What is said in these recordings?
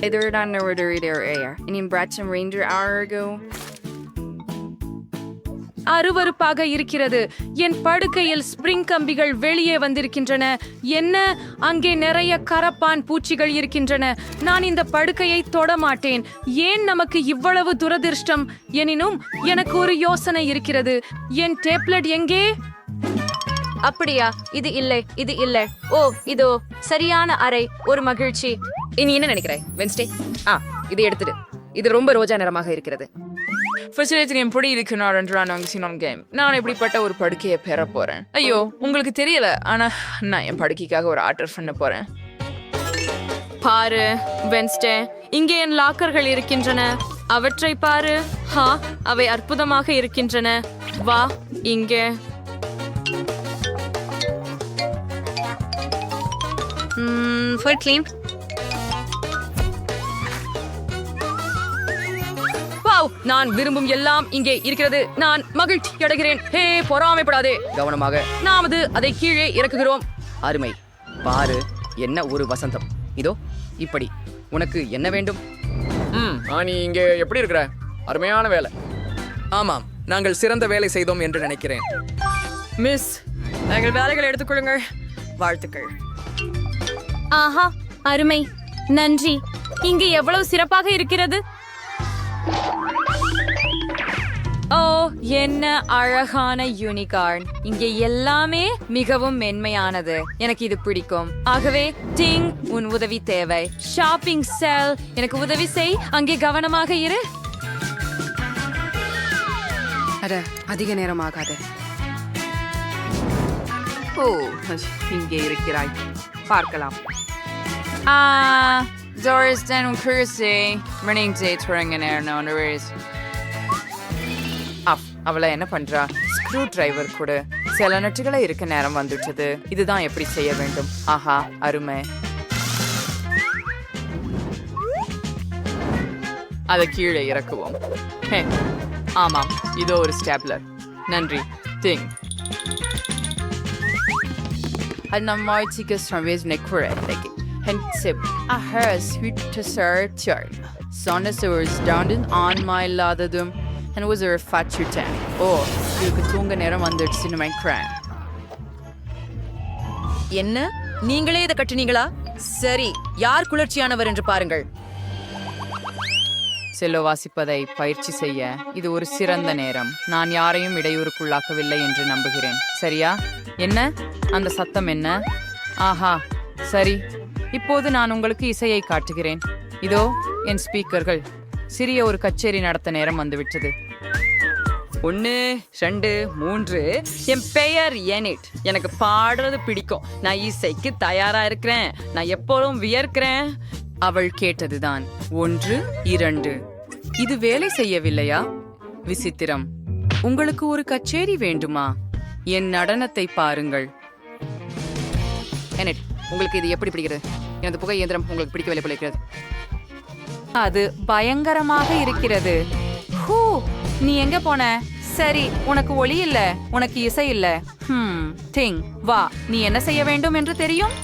Edurdan Nordurider இனி Bratcham Ranger Argo. அருவருப்பாக இருக்கிறது. என் படுக்கையில் ஸ்பிரிங் கம்பிகள் வெளியே வந்திருக்கின்றன. என்ன? அங்கே நிறைய கரப்பான் பூச்சிகள் இருக்கின்றன. நான் இந்த படுக்கையை தொட மாட்டேன். ஏன் நமக்கு இவ்வளவு துரதிர்ஷ்டம்? எனினும் எனக்கு ஒரு யோசனை இருக்கிறது. என் டேப்லெட் எங்கே? அப்படியா? இது இல்லை இது இல்லை. ஓ இதோ சரியான அறை. ஒரு மகிழ்ச்சி. இனி என்ன நினைக்கிறேன் வென்ஸ்டே ஆ இதை எடுத்துடு. இது ரொம்ப ரோஜா நிறமாக இருக்கிறது. ஃபெசிலிட்டி எப்படி இருக்கிறார் என்று நான் சினோன் கேம் நான் இப்படிப்பட்ட ஒரு படுக்கையை பெற போறேன். ஐயோ உங்களுக்கு தெரியல ஆனா நான் என் படுக்கைக்காக ஒரு ஆர்டர் பண்ண போறேன். பாரு வென்ஸ்டே இங்கே என் லாக்கர்கள் இருக்கின்றன. அவற்றை பாரு. ஹா அவை அற்புதமாக இருக்கின்றன. வா இங்கே. Full clean. வாவ் நான் விரும்பும் எல்லாம் இங்கே இருக்கிறது. நான் மகிழ்ச்சி அடைகிறேன். ஹே பொறாமைப்படாதே. கவனமாக. நாமது அதை கீழே இறக்குகிறோம். அருமை. பாரு என்ன ஒரு வசந்தம். இதோ இப்படி. உனக்கு என்ன வேண்டும்? ம் ஆ, நீ இங்கே எப்படி இருக்கிற? அருமையான வேலை. ஆமாம் நாங்கள் சிறந்த வேலை செய்தோம் என்று நினைக்கிறேன். மிஸ் எங்கள் வேலைகளை எடுத்துக்கொள்ளுங்கள். வாழ்த்துக்கள். ஆஹா அருமை. நன்றி. இங்கு எவ்வளவு சிறப்பாக இருக்கிறது? ஓ என்ன அழகான யூனிகார்ன் இங்கே எல்லாமே மிகவும் மென்மையானது. எனக்கு இது பிடிக்கும். ஆகவே டிங் உன் உதவி தேவை. ஷாப்பிங் செல் எனக்கு உதவி செய். அங்கே கவனமாக இரு. அட அதிக நேரம் ஆகாது. ஓ இங்கே இருக்கிறாய். பார்க்கலாம். ஆ Doris den och Kursi running day touring in air no அப் அவளை என்ன பண்றா? ஸ்க்ரூ டிரைவர் கூட. சில நட்டுகளை இருக்க நேரம் வந்துட்டது இதுதான் எப்படி செய்ய வேண்டும்? ஆஹா அருமை. அதை கீழே இறக்குவோம். ஹே ஆமாம் இதோ ஒரு ஸ்டாப்லர். நன்றி திங். அது நம்ம ஆட்சிக்கு சமேஸ் நெக்குறேன் And tip, a hörs hur till sir down on my ladadum. And was a fat tan. Oh, du could tunga ner om cran. என்ன நீங்களே இதை கட்டினீங்களா சரி யார் குளிர்ச்சியானவர் என்று பாருங்கள் செல்லோ வாசிப்பதை பயிற்சி செய்ய இது ஒரு சிறந்த நேரம் நான் யாரையும் இடையூறுக்குள்ளாக்கவில்லை என்று நம்புகிறேன் சரியா என்ன அந்த சத்தம் என்ன ஆஹா சரி இப்போது நான் உங்களுக்கு இசையை காட்டுகிறேன். இதோ என் ஸ்பீக்கர்கள். சிறிய ஒரு கச்சேரி நடத்த நேரம் வந்துவிட்டது. ஒன்று ரெண்டு மூன்று. என் பெயர் எனிட் எனக்கு பாடுறது பிடிக்கும். நான் இசைக்கு தயாரா இருக்கிறேன். நான் எப்போதும் வியர்க்கிறேன். அவள் கேட்டதுதான். ஒன்று இரண்டு. இது வேலை செய்யவில்லையா? விசித்திரம். உங்களுக்கு ஒரு கச்சேரி வேண்டுமா? என் நடனத்தை பாருங்கள். எனிட் உங்களுக்கு இது எப்படி பிடிக்கிறது? எனது புகை இயந்திரம் உங்களுக்கு பிடிக்கவில்லை போல அது பயங்கரமாக இருக்கிறது. ஹூ நீ எங்க போன? சரி உனக்கு ஒளி இல்ல உனக்கு இசை இல்ல. ஹம் திங் வா நீ என்ன செய்ய வேண்டும் என்று தெரியும்?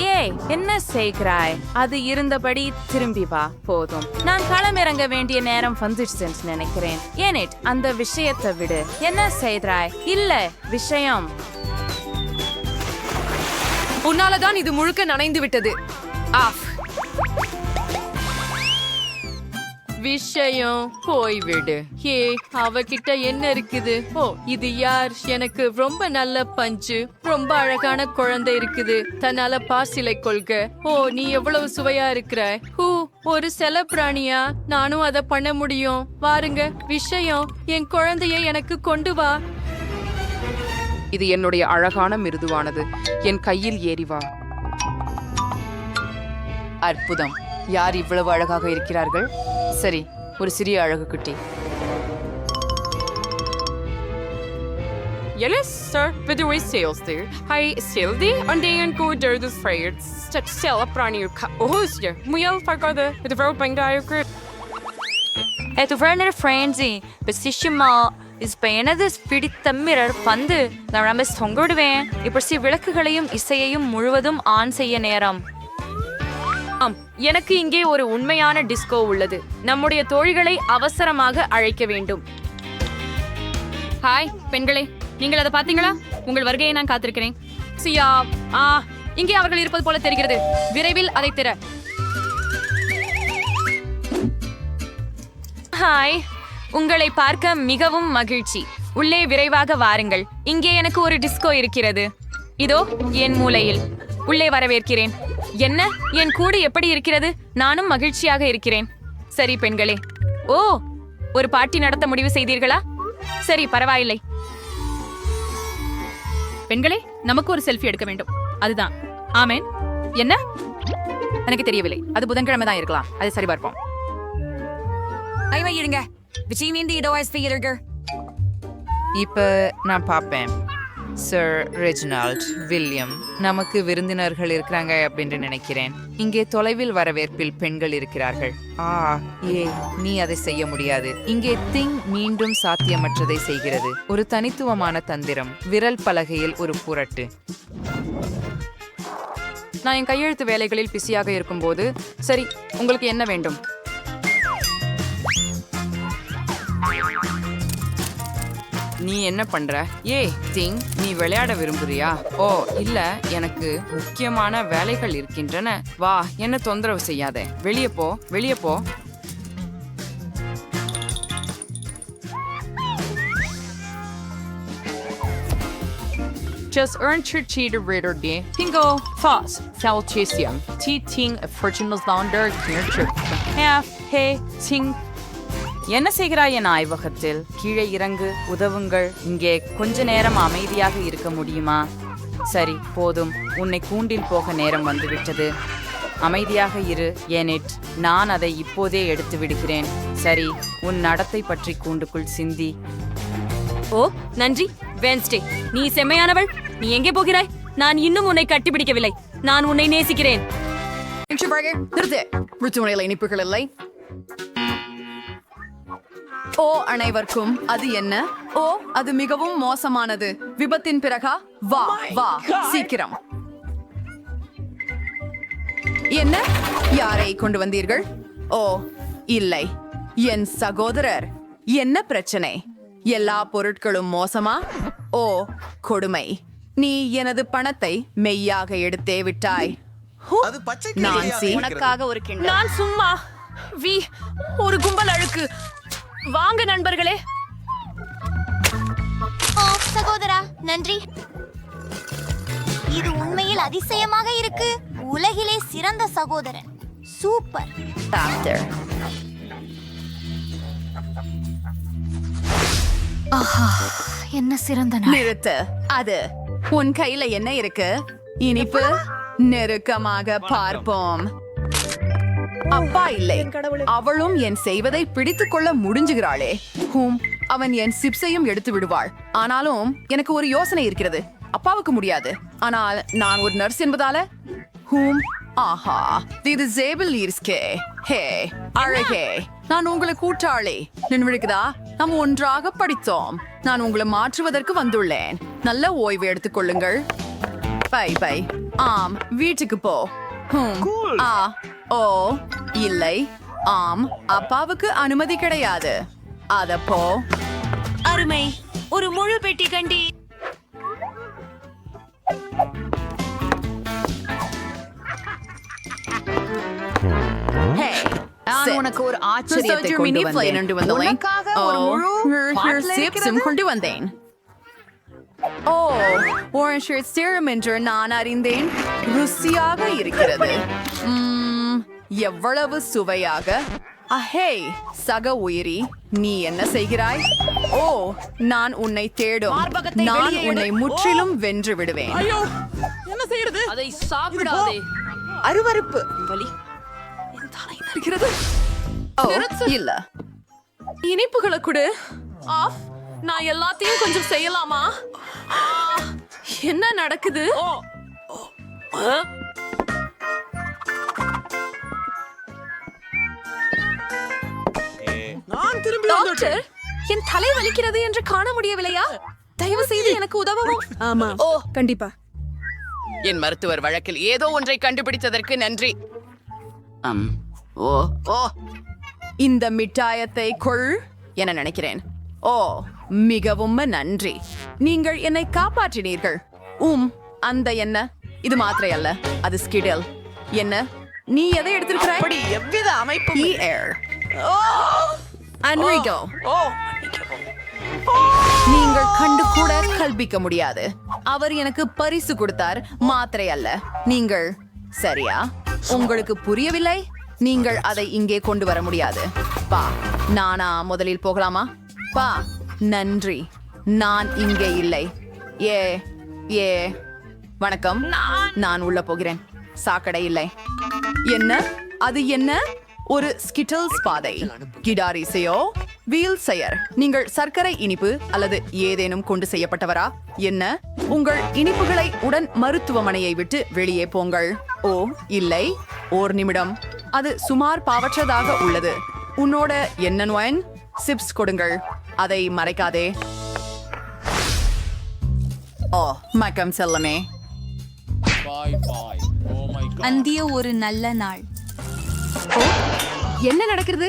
ஏய் என்ன செய்கிறாய்? அது இருந்தபடி திரும்பி வா போதும். நான் களமிறங்க வேண்டிய நேரம் வந்துடுச்சுன்னு நினைக்கிறேன். ஏனிட் அந்த விஷயத்தை விடு. என்ன செய்கிறாய்? இல்ல விஷயம். உன்னாலதான் இது முழுக்க நனைந்து விட்டது. ஆஃப். விஷயம் போய்விடு ஹே அவகிட்ட என்ன இருக்குது? ஓ இது யார்? எனக்கு ரொம்ப நல்ல பஞ்சு ரொம்ப அழகான குழந்தை இருக்குது. தன்னால பாசிலை கொள்க. ஓ நீ எவ்வளவு சுவையா இருக்கிற. ஹூ ஒரு செல பிராணியா? நானும் அதை பண்ண முடியும். வாருங்க விஷயம். என் குழந்தைய எனக்கு கொண்டு வா. இது என்னுடைய அழகான மிருதுவானது. என் கையில் ஏறி வா. அற்புதம். யார் இவ்வளவு அழகாக இருக்கிறார்கள்? சரி ஒரு சிறிய அழகு குட்டி Yes, sir. But the way sales there. Hi, Sildi, and then go there to freight. Step sell up on your car. Oh, sir. Muel fargada, the verb bang diagram. At Werner Frenzy, Besishima is பயனது பிடித்த mirror பந்து நான் நம்ம தொங்க விடுவேன் இப்போ விளக்குகளையும் இசையையும் முழுவதும் on செய்ய நேரம் ஆம் எனக்கு இங்கே ஒரு உண்மையான டிஸ்கோ உள்ளது. நம்முடைய தோழிகளை அவசரமாக அழைக்க வேண்டும். ஹாய் பெண்களே நீங்கள் அதை பார்த்தீங்களா? உங்கள் வருகையை நான் காத்திருக்கிறேன். சியா ஆ இங்கே அவர்கள் இருப்பது போல தெரிகிறது. விரைவில் அதை திற. ஹாய் உங்களை பார்க்க மிகவும் மகிழ்ச்சி. உள்ளே விரைவாக வாருங்கள். இங்கே எனக்கு ஒரு டிஸ்கோ இருக்கிறது. இதோ என் மூலையில். உள்ளே வரவேற்கிறேன். என்ன? என் கூடு எப்படி இருக்கிறது? நானும் மகிழ்ச்சியாக இருக்கிறேன். சரி பெண்களே. ஓ ஒரு பார்ட்டி நடத்த முடிவு செய்தீர்களா? சரி பரவாயில்லை. பெண்களே நமக்கு ஒரு செல்ஃபி எடுக்க வேண்டும். அதுதான். ஆமேன். என்ன? எனக்கு தெரியவில்லை. அது புதன்கிழமை தான் இருக்கலாம். அதை சரிபார்ப்போம் ஐமை இருங்க விஜய் இடோ இப்ப நான் பார்ப்பேன். சர் ரெஜினால்ட் வில்லியம் நமக்கு விருந்தினர்கள் இருக்கிறாங்க அப்படின்னு நினைக்கிறேன். இங்கே தொலைவில் வரவேற்பில் பெண்கள் இருக்கிறார்கள். ஆ ஏ நீ அதை செய்ய முடியாது. இங்கே திங் மீண்டும் சாத்தியமற்றதை செய்கிறது. ஒரு தனித்துவமான தந்திரம். விரல் பலகையில் ஒரு புரட்டு. நான் என் கையெழுத்து வேலைகளில் பிஸியாக இருக்கும்போது சரி உங்களுக்கு என்ன வேண்டும்? நீ என்ன பண்ற ஏ திங் நீ விளையாட விரும்புறியா ஓ இல்ல எனக்கு முக்கியமான வேலைகள் இருக்கின்றன வா என்ன தொந்தரவு செய்யாதே வெளியே போ வெளியே போ Just earn your cheater reader D. Pingo, Foss, Calchisium, T Ting, a Fortune Launder, Clear Trip, Half, Hey, Ting, என்ன செய்கிறாய் என் ஆய்வகத்தில்? கீழே இறங்கு உதவுங்கள். இங்கே கொஞ்ச நேரம் அமைதியாக இருக்க முடியுமா? சரி போதும். உன்னை கூண்டில் போக நேரம் வந்துவிட்டது. அமைதியாக இரு ஏனெட் நான் அதை இப்போதே எடுத்து விடுகிறேன். சரி உன் நடத்தை பற்றி கூண்டுக்குள் சிந்தி. ஓ நன்றி. வென்ஸ்டே நீ செம்மையானவள். நீ எங்கே போகிறாய்? நான் இன்னும் உன்னை கட்டிப்பிடிக்கவில்லை. நான் உன்னை நேசிக்கிறேன். நிறுத்து. ருச்சுமுனையில் இனிப்புகள் இல்லை. ஓ அனைவருக்கும். அது என்ன? ஓ அது மிகவும் மோசமானது. விபத்தின் பிறகா? வா வா. சீக்கிரம். என்ன? யாரை கொண்டு வந்தீர்கள்? ஓ இல்லை. என் சகோதரர். என்ன பிரச்சனை? எல்லா பொருட்களும் மோசமா? ஓ கொடுமை. நீ எனது பணத்தை மெய்யாக எடுத்தே விட்டாய். ஹு, நான்சி ஒரு கிண்ணம் நான் சும்மா வி ஒரு கும்பல் அழுக்கு. வாங்க நண்பர்களே. ஓ சகோதரா நன்றி. இது உண்மையில் அதிசயமாக இருக்கு. உலகிலே சிறந்த சகோதரன். சூப்பர். After. என்ன சிறந்த நிறுத்து. அது உன் கையில என்ன இருக்கு? இனிப்பு? நெருக்கமாக பார்ப்போம். அப்பா இல்லை. அவளும் என் செய்வதை பிடித்துக் கொள்ள முடிஞ்சுகிறாளே. ஹூம் அவன் என் சிப்ஸையும் எடுத்து விடுவாள். ஆனாலும் எனக்கு ஒரு யோசனை இருக்கிறது. அப்பாவுக்கு முடியாது. ஆனால் நான் ஒரு நர்ஸ் என்பதால? ஹூம் ஆஹா. இது ஜேபிள் ஈர்ஸ்கே. ஹே அழகே. நான் உங்களை கூட்டாளி. நினைவுக்குதா நாம் ஒன்றாக படித்தோம். நான் உங்களை மாற்றுவதற்கு வந்துள்ளேன். நல்ல ஓய்வு எடுத்துக் கொள்ளுங்கள். Bye bye. ஆம் வீட்டுக்கு போ. ஹும். ஆ ஓ. இல்லை. ஆம் அப்பாவுக்கு அனுமதி கிடையாது. அத போ. அருமை ஒரு முழு பெட்டி கண்டி. உனக்கு ஒரு ஆச்சரியத்தை கொண்டு வந்தேன். உனக்காக ஒரு முழு சிப்ஸும் கொண்டு வந்தேன். ஓ என்று நான் அறிந்தேன். ருசியாக இருக்கிறது. எவ்வளவு சுவையாக? அஹே சக உயிரி நீ என்ன செய்கிறாய்? ஓ நான் உன்னை தேடும். நான் உன்னை முற்றிலும் வென்று விடுவேன். அதை சாப்பிடாதே. அருவருப்பு. இருக்கிறது ஓ இல்ல. இனிப்புகளை கொடு. ஆஃப். நான் எல்லாத்தையும் கொஞ்சம் செய்யலாமா? என்ன நடக்குது? டாக்டர் என் தலை வலிக்கிறது என்று காண முடியவில்லையா? தயவு செய்து எனக்கு உதவவும். ஆமா ஓ. கண்டிப்பா. என் மருத்துவர் வழக்கில் ஏதோ ஒன்றை கண்டுபிடித்ததற்கு நன்றி. அம், ஓ ஓ. இந்த மிட்டாயத்தை கொள். என நினைக்கிறேன். ஓ மிகவும் நன்றி. நீங்கள் என்னை காப்பாற்றினீர்கள். உம் அந்த என்ன? இது மாத்திரை அல்ல அது ஸ்கிடல். என்ன? நீ எதை எடுத்திருக்கிறாய்? அப்படி எவ்வித அமைப்பு ஏர் அன்ரிகோ நீங்கள் கண்டு கூட கல்பிக்க முடியாது. அவர் எனக்கு பரிசு கொடுத்தார் மாத்திரை அல்ல. நீங்கள் சரியா? உங்களுக்கு புரியவில்லை? நீங்கள் அதை இங்கே கொண்டு வர முடியாது. பா நானா முதலில் போகலாமா? பா நன்றி. நான் இங்கே இல்லை. ஏ ஏ வணக்கம். நான் உள்ள போகிறேன். சாக்கடை இல்லை. என்ன? அது என்ன? ஒரு ஸ்கிட்டல்ஸ் பாதை. கிடார் இசையோ வீல் செயர். நீங்கள் சர்க்கரை இனிப்பு அல்லது ஏதேனும் கொண்டு செய்யப்பட்டவரா? என்ன? உங்கள் இனிப்புகளை உடன் மருத்துவமனையை விட்டு வெளியே போங்கள். ஓ இல்லை. ஓர் நிமிடம். அது சுமார் பாவற்றதாக உள்ளது. உன்னோட என்ன நோயன் சிப்ஸ் கொடுங்கள். அதை மறைக்காதே. ஓ மக்கம் செல்லமே. அந்திய ஒரு நல்ல நாள். என்ன நடக்கிறது?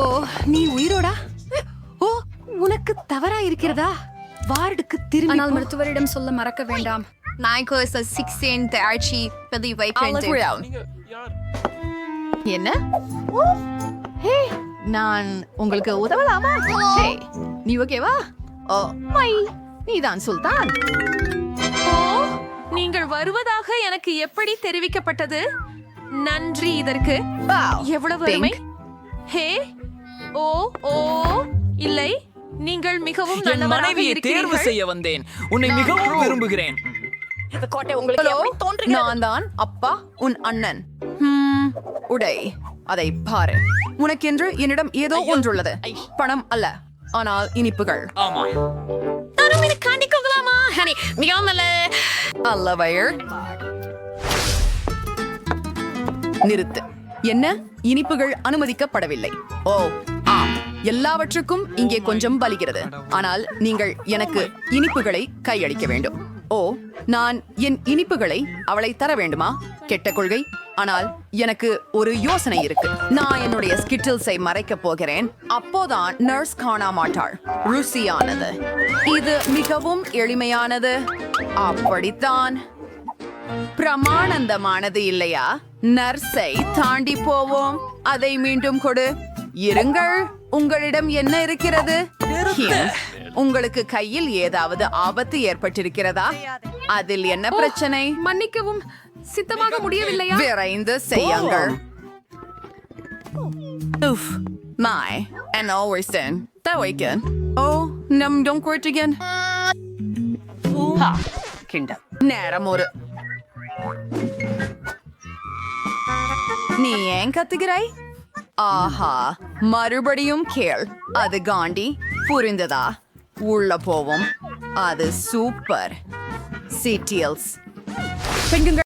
ஓ நீ உயிரோடா? ஓ உனக்கு தவறா இருக்கிறதா? வார்டுக்கு திரும்பி ஆனால் மருத்துவரிடம் சொல்ல மறக்க வேண்டாம். நாய்க்கு சிக்ஸ்டீன் ஆட்சி பதிவை என்ன? ஓ, ஹே நான் உங்களுக்கு உதவலாமா? ஹே நீ ஓகேவா ஓ மை நீதான் சுல்தான். ஓ நீங்கள் வருவதாக எனக்கு எப்படி தெரிவிக்கப்பட்டது? நன்றி இதற்கு. எவ்வளவு. அருமை. ஹே ஓ ஓ இல்லை. நீங்கள் மிகவும் என் மனைவியை தேர்வு. செய்ய வந்தேன். உன்னை மிகவும் விரும்புகிறேன். நான் தான் அப்பா உன் அண்ணன். ஹம், உடை அதை பாரு. உனக்கென்று என்னிடம் ஏதோ ஒன்றுள்ளது. பணம் அல்ல ஆனால் இனிப்புகள். ஆமா. இதை ஹனி மிகவும் நல்ல அல்லவையர் நிறுத்து. என்ன? இனிப்புகள் அனுமதிக்கப்படவில்லை. ஓ ஆம். எல்லாவற்றுக்கும் இங்கே கொஞ்சம் வலிகிறது ஆனால் நீங்கள் எனக்கு இனிப்புகளை கையளிக்க வேண்டும். ஓ நான் என் இனிப்புகளை அவளை தர வேண்டுமா? கெட்ட கொள்கை. ஆனால் எனக்கு ஒரு யோசனை இருக்கு. நான் என்னுடைய ஸ்கிட்டில்ஸை மறைக்க போகிறேன். அப்போதான் நர்ஸ் காணா மாட்டாள். ருசியானது. இது மிகவும் எளிமையானது. அப்படித்தான். பிரமானந்தமானது இல்லையா? நர்ஸை தாண்டி போவோம். அதை மீண்டும் கொடு. இருங்கள். உங்களிடம் என்ன இருக்கிறது? உங்களுக்கு கையில் ஏதாவது ஆபத்து ஏற்பட்டிருக்கிறதா? அதில் என்ன பிரச்சனை? மன்னிக்கவும். சித்தமாக முடியவில்லையா? விரைந்து செய்யுங்கள். Oof, my, and always then, that weekend. Oh, நம் don't quit again. நேரம் ஒரு நீ ஏன் கத்துகிறாய்? ஆஹா மறுபடியும் கேள். அது காண்டி புரிந்ததா? உள்ள போவோம். அது சூப்பர். சிட்டியல்ஸ் பெண்கள்